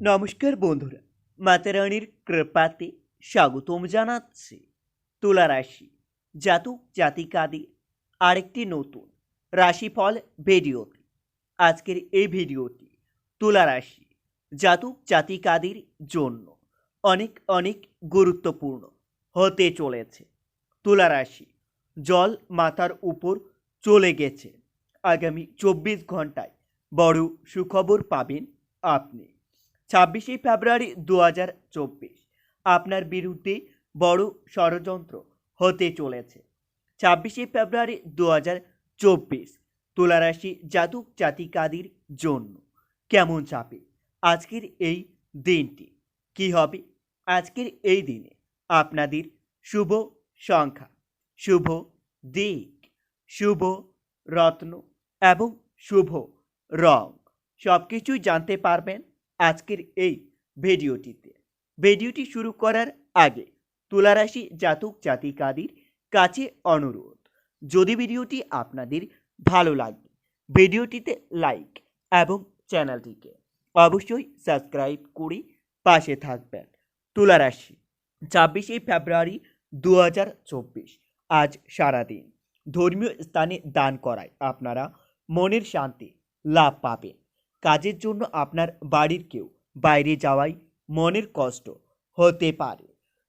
নমস্কার বন্ধুরা মাতারানির কৃপাতে স্বাগতম জানাচ্ছি তুলা রাশি জাতক জাতিকাদের আরেকটি নতুন রাশিফল ভিডিওতে। আজকের এই ভিডিওটি তুলা রাশি জাতক জাতিকাদের জন্য অনেক অনেক গুরুত্বপূর্ণ হতে চলেছে। তুলা রাশি জল মাথার উপর চলে গেছে। আগামী চব্বিশ ঘন্টায় বড় সুখবর পাবেন আপনি। ছাব্বিশে ফেব্রুয়ারি দু হাজার চব্বিশ। আপনার বিরুদ্ধে বড় ষড়যন্ত্র হতে চলেছে। ছাব্বিশে ফেব্রুয়ারি দু হাজার চব্বিশ, তুলারাশি জাতক জাতিকাদের জন্য কেমন চাপে? আজকের এই দিনটি কি হবে? আজকের এই দিনে আপনাদের শুভ সংখ্যা, শুভ দিক, শুভ রত্ন এবং শুভ রং সব কিছুই জানতে পারবেন। আজকের এই ভিডিওটিতে। ভিডিওটি শুরু করার আগে তুলারাশি জাতক জাতিকাদের কাছে অনুরোধ, যদি ভিডিওটি আপনাদের ভালো লাগে, ভিডিওটিতে লাইক এবং চ্যানেলটিকে অবশ্যই সাবস্ক্রাইব করে পাশে থাকবেন। তুলারাশি, ছাব্বিশে ফেব্রুয়ারি দু হাজার চব্বিশ, আজ সারাদিন। ধর্মীয় স্থানে দান করায় আপনারা মনের শান্তি লাভ পাবেন। কাজের জন্য আপনার বাড়ির কেউ, বাইরে যাওয়াই মনের কষ্ট, হতে পারে।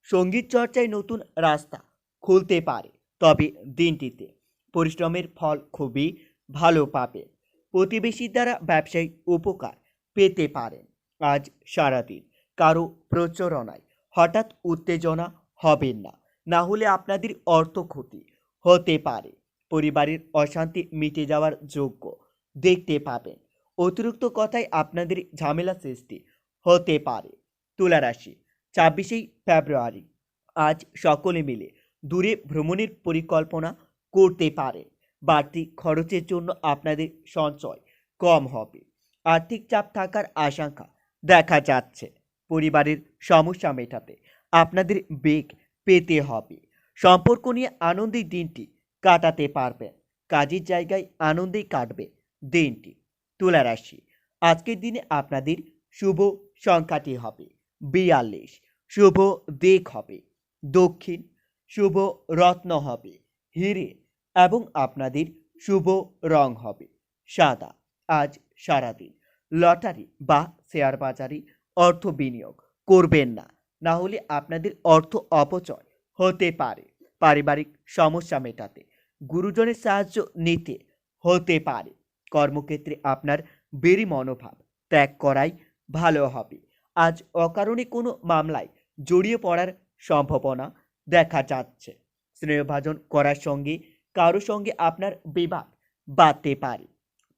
সংগীত চর্চায় নতুন রাস্তা খুলতে পারে, তবে দিনটিতে পরিশ্রমের ফল খুবই ভালো পাবেন প্রতিবেশীর দ্বারা ব্যবসায়িক উপকার পেতে পারেন। আজ সারাদিন কারও প্রচরণায় হঠাৎ উত্তেজনা হবেন না না হলে আপনাদের অর্থ ক্ষতি হতে পারে। পরিবারের অশান্তি মিটে যাওয়ার যোগ্য দেখতে পাবেন। অতিরিক্ত কথায় আপনাদের ঝামেলা সৃষ্টি হতে পারে। তুলা রাশি ছাব্বিশেই ফেব্রুয়ারি। আজ সকলে মিলে দূরে ভ্রমণের পরিকল্পনা করতে পারে। বাড়তি খরচের জন্য আপনাদের সঞ্চয় কম হবে। আর্থিক চাপ থাকার আশঙ্কা দেখা যাচ্ছে। পরিবারের সমস্যা মেটাতে আপনাদের বেগ পেতে হবে। সম্পর্ক নিয়ে আনন্দের দিনটি কাটাতে পারবেন। কাজের জায়গায় আনন্দেই কাটবে দিনটি। তুলা রাশি। আজকের দিনে আপনাদের শুভ সংখ্যাটি হবে বিয়াল্লিশ। শুভ দিক হবে দক্ষিণ। শুভ রত্ন হবে হিরে এবং আপনাদের শুভ রং হবে সাদা। আজ সারাদিন লটারি বা শেয়ার বাজারে অর্থ বিনিয়োগ করবেন না। না হলে আপনাদের অর্থ অপচয় হতে পারে। পারিবারিক সমস্যা মেটাতে গুরুজনের সাহায্য নিতে হতে পারে। কর্মক্ষেত্রে আপনার বেরি মনোভাব ত্যাগ করাই ভালো হবে। আজ অকারণে কোনো মামলায় জড়িয়ে পড়ার সম্ভাবনা দেখা যাচ্ছে। স্নেহভাজন করার সঙ্গে কারও সঙ্গে আপনার বিবাদ বাড়তে পারে।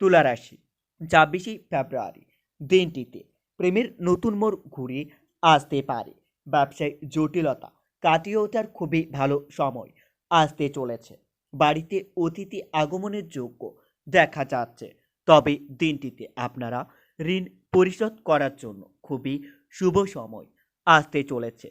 তুলা রাশি, ছাব্বিশে ফেব্রুয়ারি দিনটিতে প্রেমের নতুন মোড় ঘুরে আসতে পারে। ব্যবসায় জটিলতা কাটিয়ে ওঠার খুবই ভালো সময় আসতে চলেছে। বাড়িতে অতিথি আগমনের যোগ্য দেখা যাচ্ছে। তবে দিনটিতে আপনারা ঋণ পরিশোধ করার জন্য খুবই শুভ সময় আসতে চলেছে।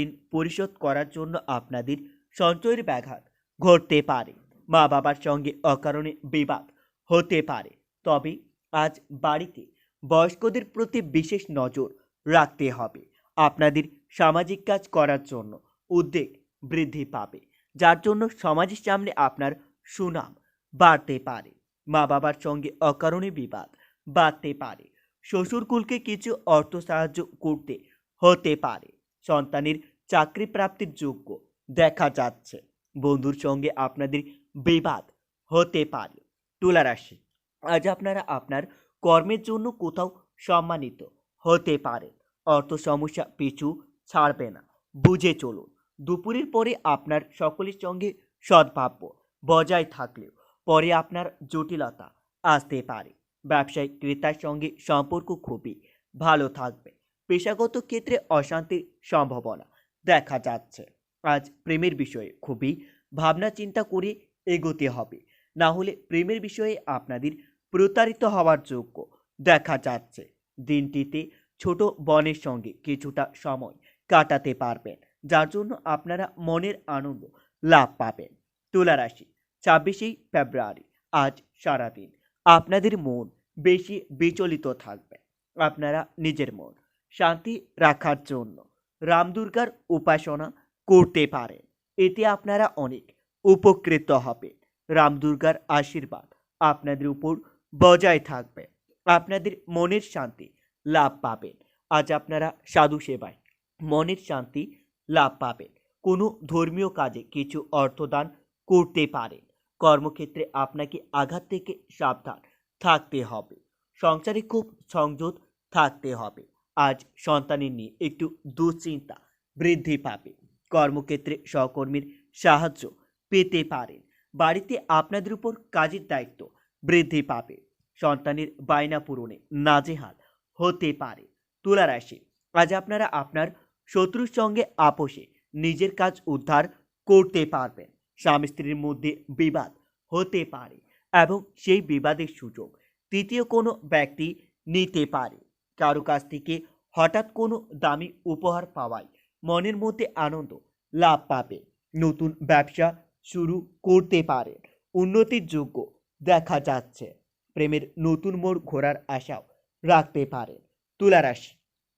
ঋণ পরিশোধ করার জন্য আপনাদের সঞ্চয়ের ব্যাঘাত ঘটতে পারে। মা বাবার সঙ্গে অকারণে বিবাদ হতে পারে। তবে আজ বাড়িতে বয়স্কদের প্রতি বিশেষ নজর রাখতে হবে। আপনাদের সামাজিক কাজ করার জন্য উদ্বেগ বৃদ্ধি পাবে, যার জন্য সমাজের সামনে আপনার সুনাম বাড়তে পারে। মা বাবার সঙ্গে অকারণে বিবাদ বাড়তে পারে। শ্বশুরকুলকে কিছু অর্থ সাহায্য করতে হতে পারে। সন্তানের চাকরি প্রাপ্তির যোগ্য দেখা যাচ্ছে। বন্ধুর সঙ্গে আপনাদের বিবাদ হতে পারে। তুলা রাশি আজ আপনারা আপনার কর্মের জন্য কোথাও সম্মানিত হতে পারে অর্থ সমস্যা পিছু ছাড়বে না। বুঝে চলুন, দুপুরের পরে আপনার সকলের সঙ্গে সদ্ভাব্য বজায় থাকলেও পরে আপনার জটিলতা আসতে পারে। ব্যবসায়িক ক্রেতার সঙ্গে সম্পর্ক খুবই ভালো থাকবে। পেশাগত ক্ষেত্রে অশান্তির সম্ভাবনা দেখা যাচ্ছে। আজ প্রেমের বিষয়ে খুবই ভাবনা চিন্তা করে এগোতে হবে। না হলে প্রেমের বিষয়ে আপনাদের প্রতারিত হওয়ার যোগ্য দেখা যাচ্ছে। দিনটিতে ছোট বনের সঙ্গে কিছুটা সময় কাটাতে পারবেন, যার জন্য আপনারা মনের আনন্দ লাভ পাবেন। তুলা রাশি ছাব্বিশে ফেব্রুয়ারি, আজ সারাদিন। আপনাদের মন বেশি বিচলিত থাকবে। আপনারা নিজের মন শান্তি রাখার জন্য রামদুর্গার উপাসনা করতে পারেন। এতে আপনারা অনেক উপকৃত হবে রামদুর্গার আশীর্বাদ আপনাদের উপর বজায় থাকবে। আপনাদের মনের শান্তি লাভ পাবেন। আজ আপনারা সাধু সেবায় মনের শান্তি লাভ পাবেন। কোনো ধর্মীয় কাজে কিছু অর্থদান করতে পারেন। কর্মক্ষেত্রে আপনাকে আঘাত থেকে সাবধান থাকতে হবে। সংসারে খুব সংযত থাকতে হবে। আজ সন্তানের নিয়ে একটু দুশ্চিন্তা বৃদ্ধি পাবে। কর্মক্ষেত্রে সহকর্মীর সাহায্য পেতে পারেন। বাড়িতে আপনাদের উপর কাজের দায়িত্ব বৃদ্ধি পাবে। সন্তানের বায়না পূরণে নাজেহাল হতে পারে। তুলা রাশি, আজ আপনারা আপনার শত্রুর সঙ্গে আপোষে নিজের কাজ উদ্ধার করতে পারবেন। স্বামী স্ত্রীর মধ্যে বিবাদ হতে পারে এবং সেই বিবাদের সুযোগ তৃতীয় কোনো ব্যক্তি নিতে পারে। কারও কাছ থেকে হঠাৎ কোনো দামি উপহার পাওয়ায় মনের মধ্যে আনন্দ লাভ পাবে। নতুন ব্যবসা শুরু করতে পারে। উন্নতির যোগ্য দেখা যাচ্ছে। প্রেমের নতুন মোড় ঘোরার আশাও রাখতে পারেন তুলারাশি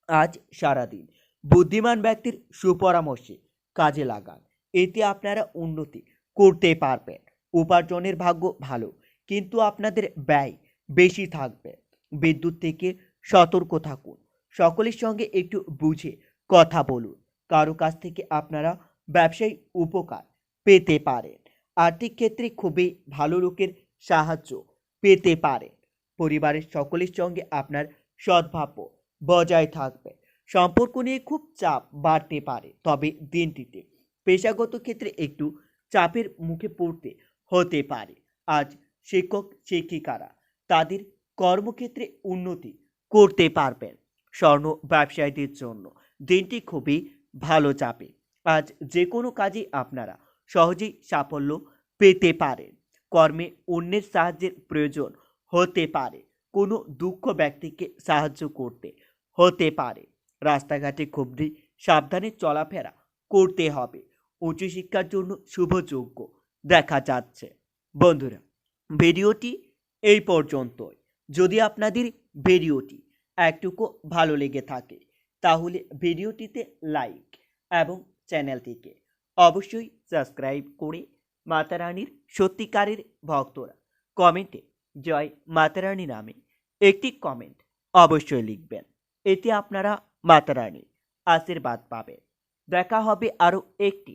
আজ সারাদিন বুদ্ধিমান ব্যক্তির সুপরামর্শে কাজে লাগান। এতে আপনারা উন্নতি করতে পারবেন। উপার্জনের ভাগ্য ভালো, কিন্তু আপনাদের ব্যয় বেশি থাকবে। বিদ্যুৎ থেকে সতর্ক থাকুন। সকলের সঙ্গে একটু বুঝে কথা বলুন। কারও কাছ থেকে আপনারা ব্যবসায়ী উপকার পেতে পারেন। আর্থিক ক্ষেত্রে খুবই ভালো লোকের সাহায্য পেতে পারেন। পরিবারের সকলের সঙ্গে আপনার সদ্ভাব্য বজায় থাকবে। সম্পর্ক নিয়ে খুব চাপ বাড়তে পারে, তবে দিনটিতে পেশাগত ক্ষেত্রে একটু চাপের মুখে পড়তে হতে পারে। আজ শিক্ষক, শিক্ষিকারা তাদের কর্মক্ষেত্রে উন্নতি করতে পারবেন স্বর্ণ ব্যবসায়ীদের জন্য। দিনটি খুবই ভালো চাপে আজ যে কোনো কাজে আপনারা সহজেই সাফল্য পেতে পারেন। কর্মে অন্যের সাহায্যের প্রয়োজন হতে পারে। কোনো দুঃখ ব্যক্তিকে সাহায্য করতে হতে পারে। রাস্তাঘাটে খুবই সাবধানে চলাফেরা করতে হবে। উচ্চশিক্ষার জন্য শুভযোগ্য দেখা যাচ্ছে। বন্ধুরা, ভিডিওটি এই পর্যন্তই। যদি আপনাদের ভিডিওটি একটুকু ভালো লেগে থাকে, তাহলে ভিডিওটিতে লাইক এবং চ্যানেলটিকে অবশ্যই সাবস্ক্রাইব করে মাতারানীর সত্যিকারের ভক্তরা কমেন্টে জয় মাতারানী নামে একটি কমেন্ট অবশ্যই লিখবেন। এতে আপনারা মাতারানীর আশীর্বাদ পাবেন। দেখা হবে আরও একটি